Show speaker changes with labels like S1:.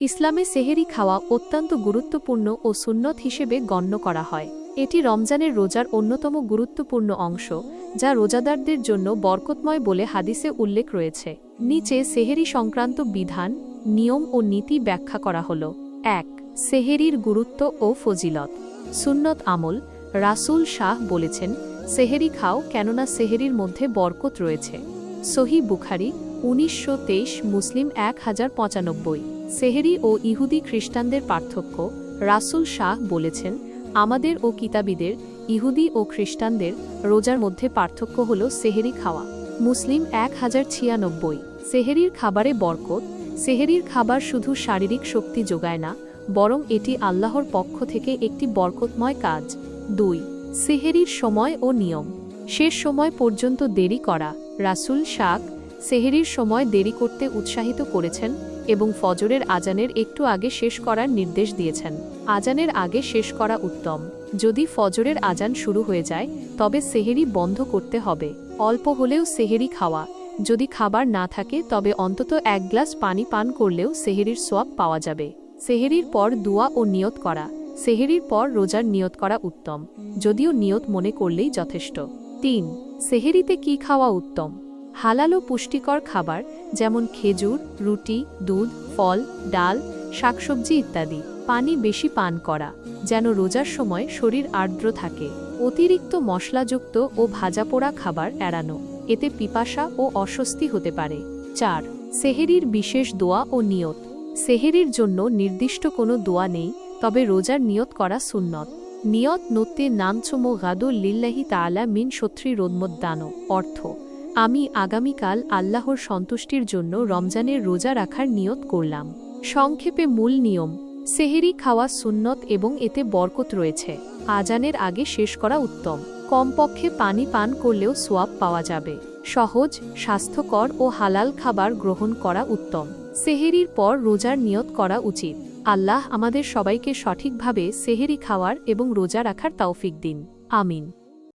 S1: ইসলামে সেহেরি খাওয়া অত্যন্ত গুরুত্বপূর্ণ ও সুন্নত হিসেবে গণ্য করা হয়। এটি রমজানের রোজার অন্যতম গুরুত্বপূর্ণ অংশ, যা রোজাদারদের জন্য বরকতময় বলে হাদিসে উল্লেখ রয়েছে। নিচে সেহেরি সংক্রান্ত বিধান, নিয়ম ও নীতি ব্যাখ্যা করা হল। এক, সেহেরির গুরুত্ব ও ফজিলত। সুন্নত আমল, রাসুল শাহ বলেছেন, সেহেরি খাও কেননা সেহেরির মধ্যে বরকত রয়েছে। সহি বুখারি, উনিশশো তেইশ, মুসলিম এক হাজার পঁচানব্বই। সেহেরি ও ইহুদি খ্রিস্টানদের পার্থক্য রাসুল শাহ বলেছেন, আমাদের ও কিতাবীদের, ইহুদি ও খ্রিস্টানদের রোজার মধ্যে পার্থক্য হল সেহেরি খাওয়া। মুসলিম এক হাজার ছিয়ানব্বই। সেহেরির খাবারে বরকত, সেহেরির খাবার শুধু শারীরিক শক্তি যোগায় না, বরং এটি আল্লাহর পক্ষ থেকে একটি বরকতময় কাজ। দুই, সেহেরির সময় ও নিয়ম। শেষ সময় পর্যন্ত দেরি করা। রাসুল শাক সেহেরির সময় দেরি করতে উৎসাহিত করেছেন এবং ফজরের আজানের একটু আগে শেষ করার নির্দেশ দিয়েছেন। আজানের আগে শেষ করা উত্তম। যদি ফজরের আজান শুরু হয়ে যায়, তবে সেহেরি বন্ধ করতে হবে। অল্প হলেও সেহেরি খাওয়া। যদি খাবার না থাকে, তবে অন্তত এক গ্লাস পানি পান করলেও সেহেরির সোয়াব পাওয়া যাবে। সেহেরির পর দুয়া ও নিয়ত করা। সেহেরির পর রোজার নিয়ত করা উত্তম। যদিও নিয়ত মনে করলেই যথেষ্ট। তিন। সেহেরিতে কি খাওয়া উত্তম? হালাল ও পুষ্টিকর খাবার যেমন খেজুর, রুটি, দুধ, ফল, ডাল, শাকসবজি ইত্যাদি। পানি বেশি পান করা, যেন রোজার সময় শরীর আর্দ্র থাকে। অতিরিক্ত মশলাযুক্ত ও ভাজাপোড়া খাবার এড়ানো, এতে পিপাসা ও অস্বস্তি হতে পারে। চার, সেহেরির বিশেষ দোয়া ও নিয়ত। সেহেরির জন্য নির্দিষ্ট কোনো দোয়া নেই, তবে রোজার নিয়ত করা সুন্নত। নিয়ত নত্যে নামছমো গাদো লিল্লাহি তালা মিন সত্রী রোদমদ্দানো। অর্থ আমি আগামীকাল আল্লাহর সন্তুষ্টির জন্য রমজানের রোজা রাখার নিয়ত করলাম। সংক্ষেপে মূল নিয়ম, সেহেরি খাওয়া সুন্নত এবং এতে বরকত রয়েছে। আজানের আগে শেষ করা উত্তম। কমপক্ষে পানি পান করলেও সোয়াব পাওয়া যাবে। সহজ, স্বাস্থ্যকর ও হালাল খাবার গ্রহণ করা উত্তম। সেহেরির পর রোজার নিয়ত করা উচিত। আল্লাহ আমাদের সবাইকে সঠিকভাবে সেহেরি খাওয়ার এবং রোজা রাখার তৌফিক দিন। আমিন।